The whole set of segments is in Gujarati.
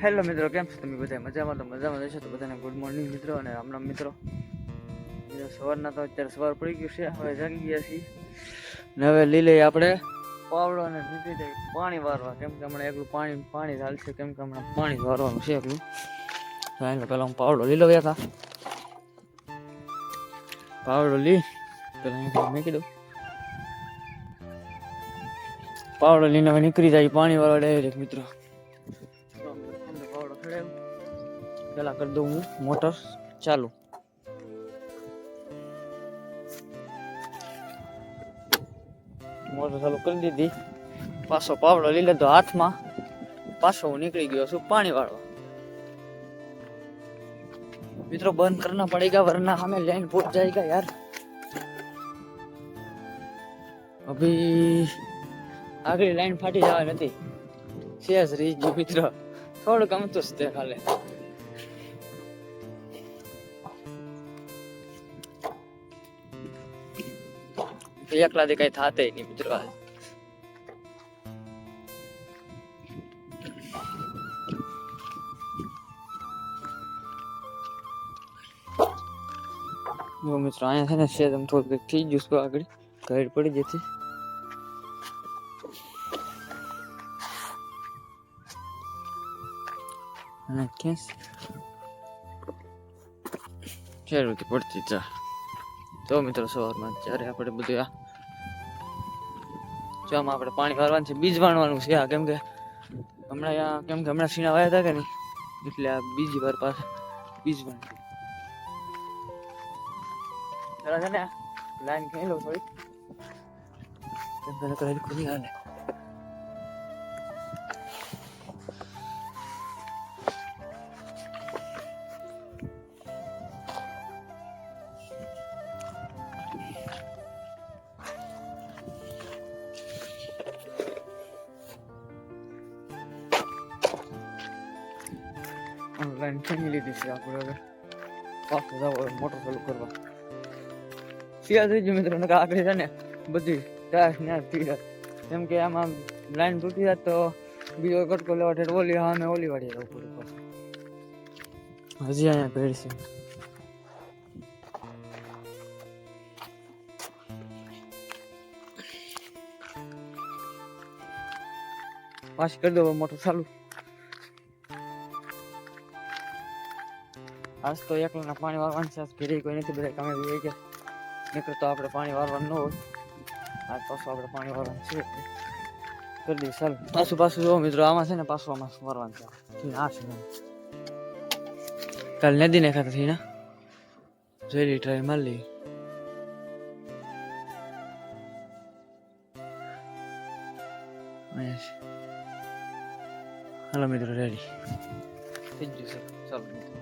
હેલો મિત્રો, કેમ છો તમે બધા મજામાં તો મજામાં રહેશો તો બધાને ગુડ મોર્નિંગ મિત્રો અને રામ મિત્રો. સવારના તો અત્યારે સવાર પડી ગયું છે, હવે જાગી ગયા છીએ. ને હવે લીલે આપણે પાવડો અને નીકળી જાય પાણી વારવા. કેમ કે હમણાં એકલું પાણી પાણી ચાલશે, કેમ કે હમણાં પાણી વારવાનું છે એકલું. તો એટલે પહેલાં હું પાવડો લઈ લઉં હતા પાવડો લઈ, પહેલાં મૂકી દઉં. પાવડો લઈને હવે નીકળી જાય પાણી વાળવા ડાયરેક્ટ મિત્રો. પેલા કરી દઉં હું મોટર. ચાલુ. મોટર ચાલુ કરી દીધી. પાછો પાવડો લઈ લીધો હાથમાં. પાછો હું નીકળી ગયો છું પાણી વાળવા. મિત્રો બંધ કરના પડેગા વરના અમે લાઈન પહોંચ જાયગા યાર. અભી આગળ લાઈન ફાટી જવા નથી શેષ રહી ગયું મિત્રો. થોડુંક અમતું જ તે ખાલી. એકલાથી કઈ થાતે નહીં મિત્રો. જો મિત્રો, અહીંયા છે ને છે તમે થોડુંક થઈ ગયું છે આગળ. ઘર પડી જતી અને કેસ પડતી જા. તો મિત્રો, સવારમાં જ્યારે આપણે બધું આ જો આમાં આપણે પાણી વારવાનું છે, બીજ વાણવાનું છે આ, કેમ કે હમણાં અહીંયા, કેમ કે હમણાં સીણા વાયા હતા કે નહીં? એટલે આ બીજી વાર પાસ, બીજ વાળવાનું જરા છે ને લાઈન ખેલો થોડી કેમ કે નહીં હાલે. ઓનલાઈન ખેંચી લીધી છે આપણે હવે પાછું જાવ મોટર ચાલુ કરવા સિયા થઈ ગયું મિત્રો આગળ છે ને બધી ટાયર ને થઈ જાય કેમ કે આમાં લાઈન તૂટી જાય તો બીજો કટકો લેવા ઠેઠ ઓલી હા અમે ઓલી વાળી જવું પડે પાછું હજી અહીંયા ભેડ છે પાછી કરી દો મોટર ચાલુ આજ તો એકલાના પાણી વારવાનું છે ઘરે કોઈ નથી, બધા કામે વહી ગયા. નકર તો આપણે પાણી વારવાનું ન હોય. આજ પાછું આપણે પાણી વારવાનું છે. કરી દઈએ, ચાલ. પાછું પાછું જો મિત્રો, આમાં છે ને પાછું આમાં વાળવાનું છે. આ છે. કાલ નદી ને ખાતા થઈ જોઈ લઈ ટ્રાય મારી લઈ હાલો મિત્રો રેડી થઈ જ ગયું છે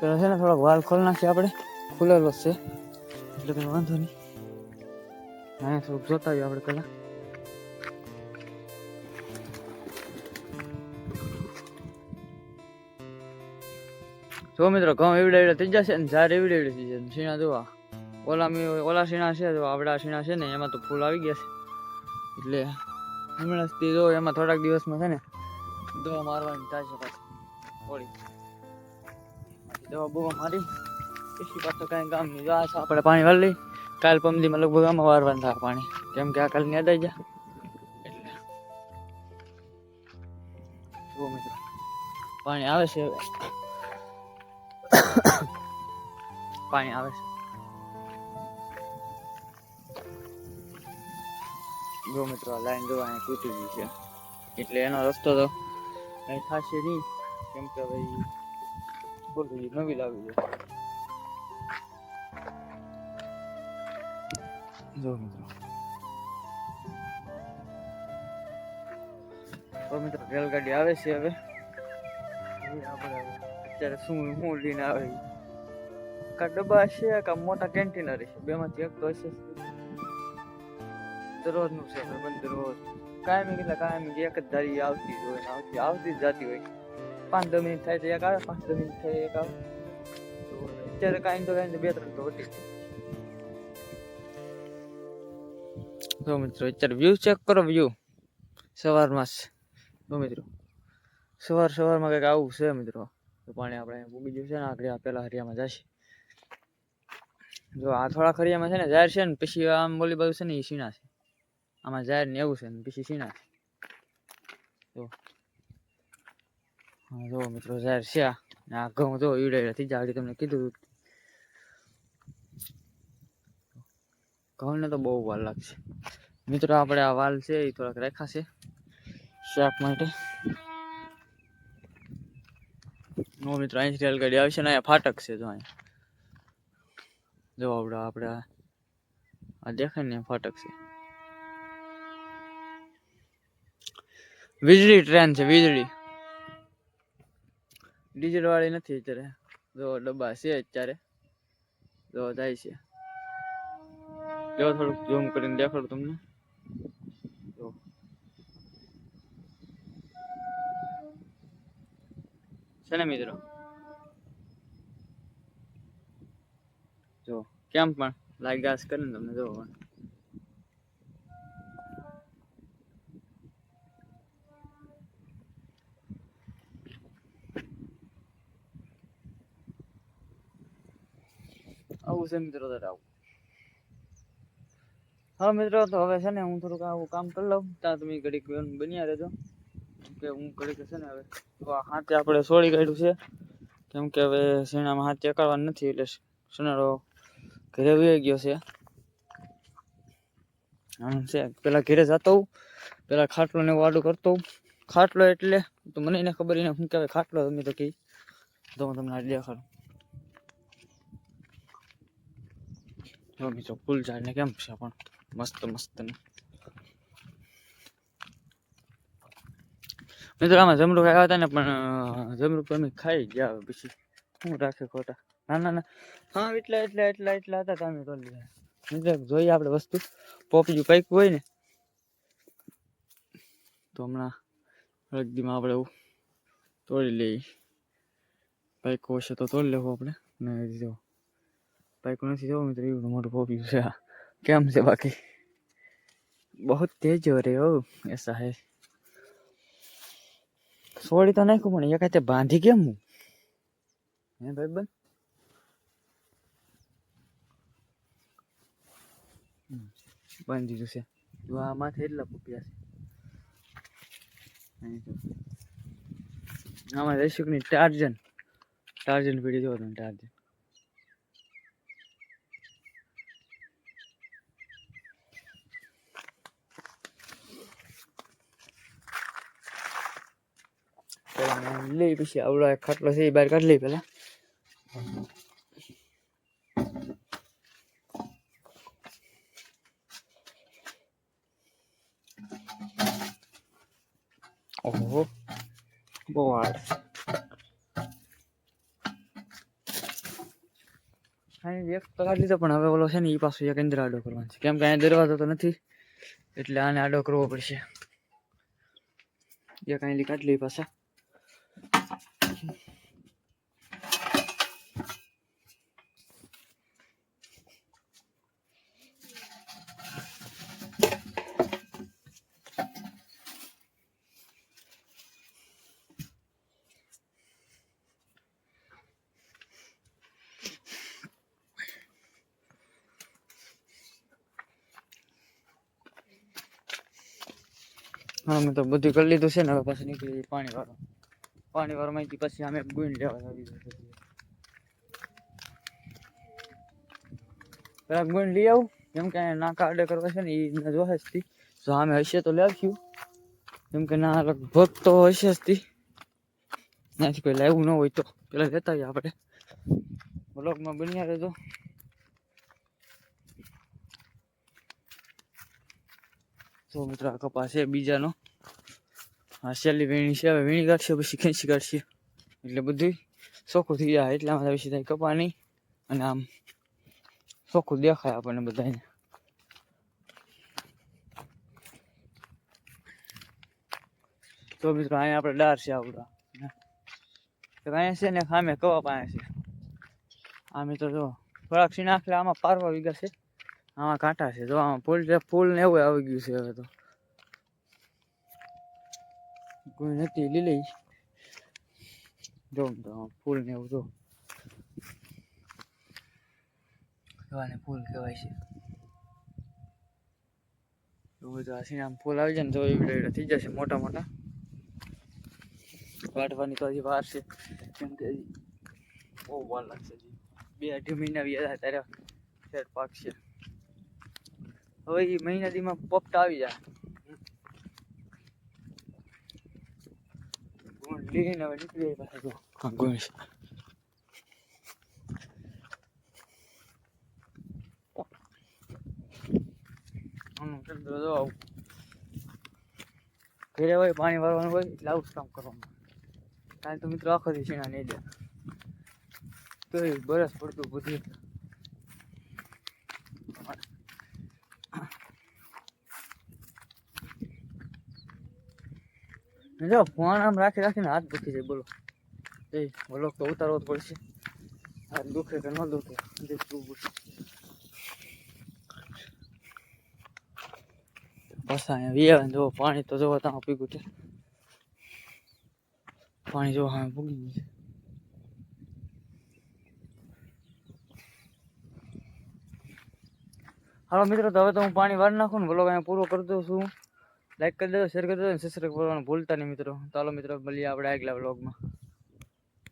પેલો છે ને થોડોક વાલ ખોલ નાખીએ આપણે. ખુલેલો છે. એટલે કંઈ વાંધો નહીં. અહીંયા થોડુંક જોતા આવીએ આપણે પેલા જો મિત્રો, ઘઉં એવડે એવડે થઈ જશે ને ઝાડ એવડે એવડે થઈ જશે. સીણા જોવા. ઓલા મી, ઓલા સીણા છે, જો આપણા સીણા છે ને, એમાં તો ફૂલ આવી ગયા છે. એટલે હમણાં જો એમાં થોડાક દિવસમાં છે ને, દવા મારવાની થાય છે પાછી. થોડી દવા બવા મારી. પછી પાછો કાંઈ ગામ નહીં જો આ આપણે પાણી વાળી કાલ પમદીમાં લગભગ આમાં વારવાનું થાય પાણી. કેમ કે આ કાલ ને દઈ મિત્રો. પાણી આવે છે પાણી આવે છે. જો મિત્રો લાઈન જો અહીંયા તૂટી ગઈ છે. એટલે એનો રસ્તો તો કઈ ખાસ નહીં. કેમ કે ભાઈ બોલું નવી લાવી છે જો મિત્રો તો મિત્રો રેલગાડી આવે છે હવે હવે આપણે હવે અત્યારે શું શું લઈને આવે ઈ. કા ડબ્બા છે કા મોટા કેન્ટીનર છે બેમાંથી એક તો હશે દરરોજનું છે બંધ દરરોજ કાયમી કેટલા કાયમી એક જ ધારી આવતી જ હોય ને આવતી આવતી જ જાતી હોય પાંચ દસ મિનિટ થાય તો એક આવે પાંચ દસ મિનિટ થાય એક આવે તો અત્યારે કાંઈ તો કાંઈ બે ત્રણ તો વટી તો મિત્રો અત્યારે વ્યૂ ચેક કરો વ્યૂ સવારમાં તો મિત્રો સવાર સવારમાં કંઈક આવું છે મિત્રો તો પાણી આપણે ઉગી ગયું છે ને આગળ પેલા હરિયામાં જશે જો આ થોડા ખરિયામાં છે ને જાહેર છે ને પછી આમ બોલી બાજુ છે ને એ સીણા છે આમાં જાહેર ને એવું છે ને પછી સીણા છે હા જો મિત્રો, જાહેર છે આ. ને આ ઘઉં જો ઈડે ત્રીજા આગળ તમને કીધું ઘઉંને તો બહુ વાર લાગશે. મિત્રો, આપણે આ વાલ છે એ થોડાક રાખ્યા છે શાક માટે. નો મિત્રો, અહીંથી રેલગાડી આવશે ને અહીંયા ફાટક છે જો અહીંયા. જો આપણે આપણે આ- આ દેખાય ને અહીંયા ફાટક છે. વીજળી ટ્રેન છે, વીજળી. ડીઝલ વાળી નથી અત્યારે. જો ડબ્બા છે અત્યારે. જો જાય છે. જો થોડુંક ઝૂમ કરીને દેખાડું તમને. છે ને મિત્રો? જો. કેમ પણ લાઈક ગાસ કરીને તમને જો પણ છે મિત્રો તારે આવું હા મિત્રો, તો હવે છે ને હું થોડુંક આવું કામ કરી લઉં. ત્યાં તમે ઘડીક બેન બન્યા રહેજો. કે હું ઘડીક છે ને હવે તો આ હાથે આપણે સોળી કાઢ્યું છે. કેમ કે હવે શેણામાં હાથ ચેકાડવાનું નથી એટલે શેણાળો ઘરે વહી ગયો છે. આમ છે, પેલા ઘરે જતો હું પેલા ખાટલો ને વાડું કરતો હું ખાટલો એટલે, તો મને એને ખબર એને શું કહેવાય ખાટલો તમે તો કહી તો હું તમને દેખાડું. જો મિત્રો ફૂલ ઝાડ ને કેમ છે પણ મસ્ત મસ્ત ને. મિત્રો આમાં જમરૂક આવ્યા હતા ને પણ અ, જમરૂક અમે ખાઈ ગયા હવે પછી. શું રાખે ખોટા? ના ના ના. હા એટલા એટલા એટલા એટલા હતા તો લીધા મિત્રો જોઈએ આપણે વસ્તુ. પોપિયું કંઈક હોય ને તો હમણાં રગદીમાં આપણે એવું તોડી લઈએ. બાઈક હશે તો તોડી લેવું આપણે. ને જો બાઈક નથી જવું મિત્રો એવું મોટું પોપ્યું છે કેમ છે બાકી બહુ તેજ હો રે હો એસા હે સોડી તો નાખું પણ એક કાંઈ બાંધી કેમ હું હે ભાઈ બન બાંધી દીધું છે જો આ માથે એટલા પપ્યા છે. આમાં રૈશુકની ટાર્જન ટાર્જન પીડી જોવો તમે ટાર્જન પેલા આને લઈ પછી આવડો એક ખાટલો છે એ બહાર કાઢી લઈ પેલા ઓહો બહુ હાર્ડ અહીં એક તો કાઢી લીધો પણ હવે ઓલો છે ને એ પાછો એક અંદર આડો કરવાનો છે કેમ કે અહીંયા દરવાજો તો નથી એટલે આને આડો કરવો પડશે એક અહીં કાઢી લઈ પાછા હા, મેં તો બધું કરી લીધું છે ને, હવે પછી નીકળી પાણી વાળો. પાણી વાળો માહિતી પછી અમે ગુણ લેવા આવી પેલા ગુણ લઈ આવું. જેમ કે નાકા આડે કરવા છે ને એ જ તી જો અમે હશે તો લાવ્યું. જેમ કે ના લગભગ તો હશે જ તી ત્યાંથી કોઈ લાવ્યું ન હોય તો. પેલા લેતા આવીએ આપણે. બ્લોગમાં બન્યા રહેજો. તો મિત્રો આ કપાસ છે બીજાનો. આ છેલ્લી વીણી છે. હવે વીણી કાઢશે પછી ખેંચી કાઢશે એટલે બધું ચોખ્ખું થઈ જાય. એટલામાં પછી થાય કપા અને આમ ચોખ્ખું દેખાય આપણને બધાને તો મિત્રો અહીંયા આપણે ડાર છે આવડા અહીંયા છે ને સામે કવા પાસે છે. આ મિત્રો જો થોડાક સીણા આખલા આમાં પારવા વીઘા છે. આમાં કાંટા છે, જો આમાં ફૂલ ફૂલ ને એવું આવી ગયું છે હવે તો. કોઈ નથી, લીલી. જો તો ફૂલ ને એવું જો. આને ફૂલ કહેવાય છે. એવું તો આસીને આમ ફૂલ આવી જાય ને તો એવડે એવડે થઈ જશે મોટા મોટા. વાટવાની તો હજી વાર છે. કેમ કે બહુ વાર લાગશે બે અઢી મહિના વ્યાજ ત્યારે શેર પાકશે. હવે એ મહિના દીમાં પોપટા આવી જાય. નીકળી પાછા ઘરે હોય પાણી વાળવાનું હોય એટલે આવું કામ કરવાનું. કાલે તો મિત્રો આખો દિવસ નહીં દે. તો બરસ પડતું બધી. જો, ફોન આમ રાખી રાખીને હાથ દુખી જાય, બોલો. એ બોલો તો ઉતારવો જ પડશે. હાથ દુખે કે ન દુખે પાછા અહીંયા વી જોવો, પાણી તો જોવો ત્યાં પીગું છે. પાણી જોવા, હા પૂગી ગયું હાલો મિત્રો, તો હવે તો હું પાણી વાર નાખું ને બોલો અહીંયા પૂરો કરી દઉં છું. લાઈક કરી દેજો શેર કરી દેજો સબસ્ક્રાઈબ કરવાનું ભૂલતા નહીં મિત્રો. ચાલો મિત્રો, મળીએ આપણે આગલા બ્લોગમાં